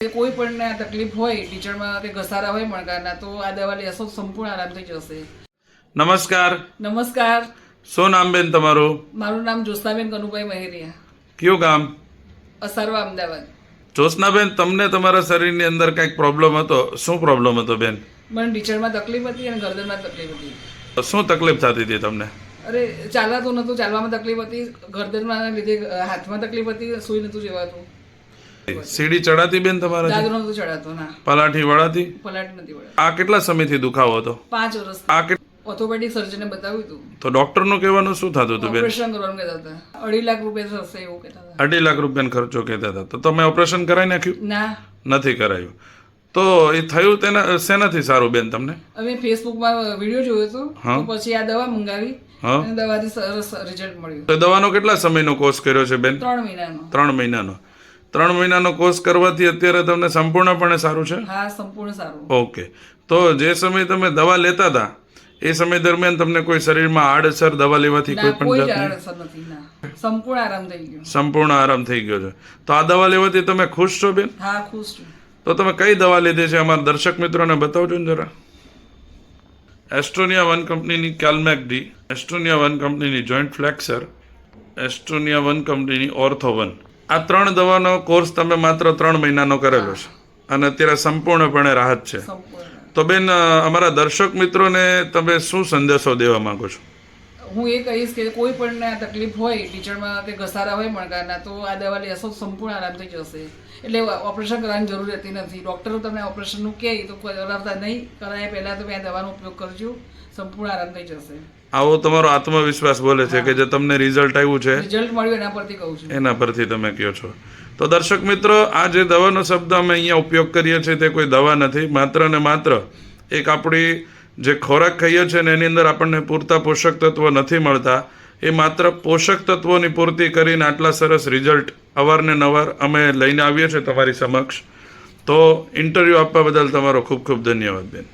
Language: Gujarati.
કોઈ પણ તકલીફ હોય ટીચરમાં કે ઘસારા હોય મણકારના તો આ દવા લેશો સંપૂર્ણ આરામ થઈ જશે. નમસ્કાર. નમસ્કાર. શું નામ બેન તમારું? મારું નામ જ્યોત્સનાબેન કનુભાઈ મહેરિયા. કયું ગામ? અસારવા અમદાવાદ. જ્યોત્સનાબેન તમને તમારા શરીરની અંદર કંઈક પ્રોબ્લેમ હતો? શું પ્રોબ્લેમ હતો બેન? મને ટીચરમાં તકલીફ હતી અને ગરદનમાં તકલીફ હતી. શું તકલીફ થતી હતી તમને? અરે ચાલાતું નહોતું ચાલવામાં તકલીફ હતી. ગરદનમાં લીધે હાથમાં તકલીફ હતી સુઈ નહોતું જવાતું સીડી ચડાતી બેન તમારા દાદરો નતો ચડાતો ના. પલાઠી વળાતી પલાટ નથી વળાતી આ કેટલા સમયથી દુખાવો હતો? 5 વર્ષ આ ઓર્થોપેડિક સર્જને બતાવ્યું હતું. તો ડોક્ટરનું કહેવાનું શું થતું હતું બેન? ઓપરેશન કરવાનું કહેતા હતા. અઢી લાખ રૂપિયા થશે એવું કહેતા હતા. અઢી લાખ રૂપિયાનો ખર્ચો કહેતા હતા. તો તમે ઓપરેશન કરાવી નાખ્યું? ના. નથી કરાયું. તો એ થયું તેના શેનાથી સારું બેન તમને? અમે ફેસબુકમાં વીડિયો જોયો હતો. તો પછી આ દવા મંગાવી. હા. અને દવાથી સરસ રિઝલ્ટ મળ્યું. તો દવાનો કેટલા સમયનો કોર્સ કર્યો છે બેન? ત્રણ મહિનાનો. ત્રણ મહિનાનો. ત્રણ મહિનાનો કોર્સ કરવાથી અત્યારે તમને સંપૂર્ણપણે સારું છે? હા સંપૂર્ણ સારું. ઓકે. તો જે સમયે તમે દવા લેતા હતા એ સમય દરમિયાન તમને કોઈ શરીરમાં આડઅસર દવા લેવાથી કોઈ પણ જાતની? સંપૂર્ણ આરામ થઈ ગયો. સંપૂર્ણ આરામ થઈ ગયો છે. તો આ દવા લેવાથી તમે ખુશ છો બેન? હા ખુશ છું. તો તમે કઈ દવા લીધી છે? અમારા દર્શક મિત્રોને બતાવજો ને જરા. એસ્ટ્રોનિયા વન કંપનીની કેલમેક ડી એસ્ટ્રોનિયા વન કંપનીની જોઈન્ટ ફ્લેક્સર એસ્ટ્રોનિયા વન કંપનીની ઓર્થો વન આ ત્રણ દવાનો કોર્સ તમે માત્ર ત્રણ મહિનાનો કરેલો છે. અને અત્યારે સંપૂર્ણપણે રાહત છે. તો બેન અમારા દર્શક મિત્રોને તમે શું સંદેશો દેવા માંગો છો? હું એ કહીશ કે કોઈ પણ તકલીફ હોય ટીચરમાં કે ઘસારા હોય મણકાના તો આ દવા લેશો સંપૂર્ણ આરામ થઈ જશે. એટલે ઓપરેશન કરવાની જરૂર રહેતી નથી. ડૉક્ટરો તમને ઓપરેશનનું કહે તો કરાવતા નહીં. કરાય પહેલાં તમે આ દવાનો ઉપયોગ કરજો. સંપૂર્ણ આરામ થઈ જશે. આવો તમારો આત્મવિશ્વાસ બોલે છે કે જે તમને રિઝલ્ટ આવ્યું છે રિઝલ્ટ મળ્યું એના પરથી કહું છું. એના પરથી તમે કહો છો. તો દર્શક મિત્રો આ જે દવાનો શબ્દ અમે અહીંયા ઉપયોગ કરીએ છીએ તે કોઈ દવા નથી. માત્ર ને માત્ર એક આપણી જે ખોરાક ખાઈએ છીએ ને એની અંદર આપણને પૂરતા પોષક તત્વો નથી મળતા, એ માત્ર પોષક તત્વોની પૂર્તિ કરીને આટલા સરસ રિઝલ્ટ અવારને નવાર અમે લઈને આવીએ છીએ તમારી સમક્ષ. તો ઇન્ટરવ્યૂ આપવા બદલ તમારો ખૂબ ખૂબ ધન્યવાદ બેન.